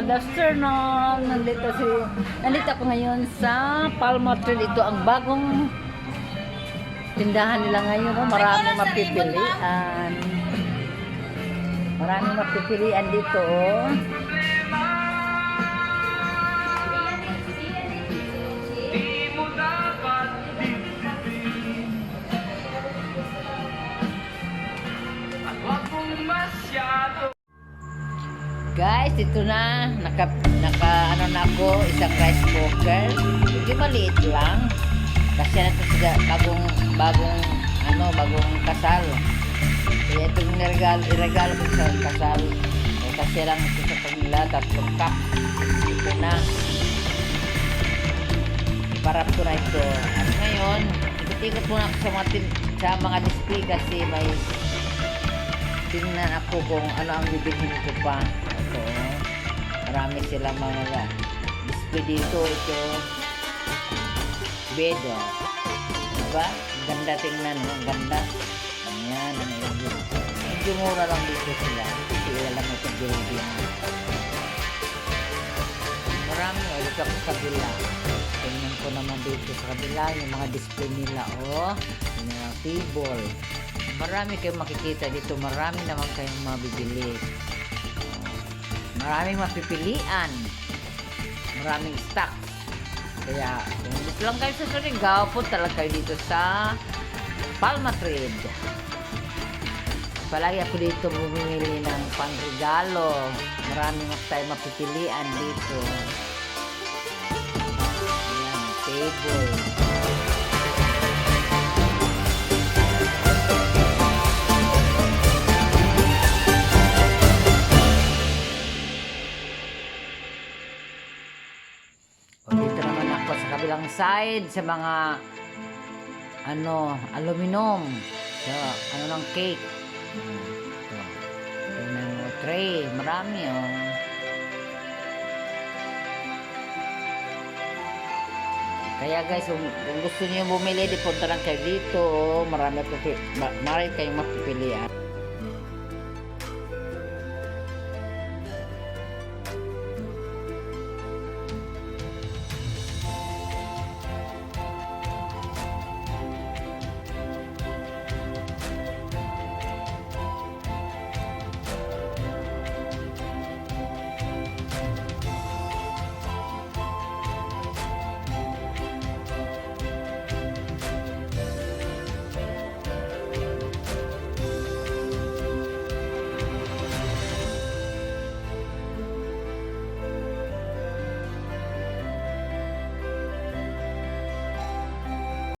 afternoon. Nandito si nandito ako ngayon sa Palma Trail. Ito ang bagong tindahan nila ngayon. Oh. Marami mapipilian. Marami mapipilian dito. Oh. Guys, ito na. Naka, naka ano na ako, isang rice cooker. Medyo maliit lang. Kasi na ito sa bagong, bagong, ano, bagong kasal. Kaya ito yung niregalo, iregalo ko sa kasal. Eh, kasi lang ito sa kanila, tatlong cup. Ito na. Parap ko na ito. At ngayon, ikot-ikot muna ako sa mga, sa mga display kasi may tingnan ako kung ano ang bibilhin ko pa. Ito, marami silang mga display dito. Ito, bed, oh. Diba? Ganda tingnan? Ang ganda. Ayan, ano yun. Medyo mura lang dito sila. Sila lang ito building. Marami, oh. Dito ako sa kabila. Tingnan ko naman dito sa kabila, yung mga display nila, oh. Yung mga table. Marami kayong makikita dito. Marami naman kayong mabibili. Maraming mapipilian. Maraming stock. Kaya, kung gusto lang kayo sa Surigao, punta lang kayo dito sa Palma Trade. Palagi ako dito bumili ng pangregalo. Marami mas tayo mapipilian dito. Ayan, table. Kabilang side sa mga ano, aluminum. Sa ano ng cake. Ito. Tingnan mo, tray. Marami oh. Kaya guys, kung, kung gusto niyo bumili, di punta lang kayo dito. oh. Marami, marami kayong mapipilian.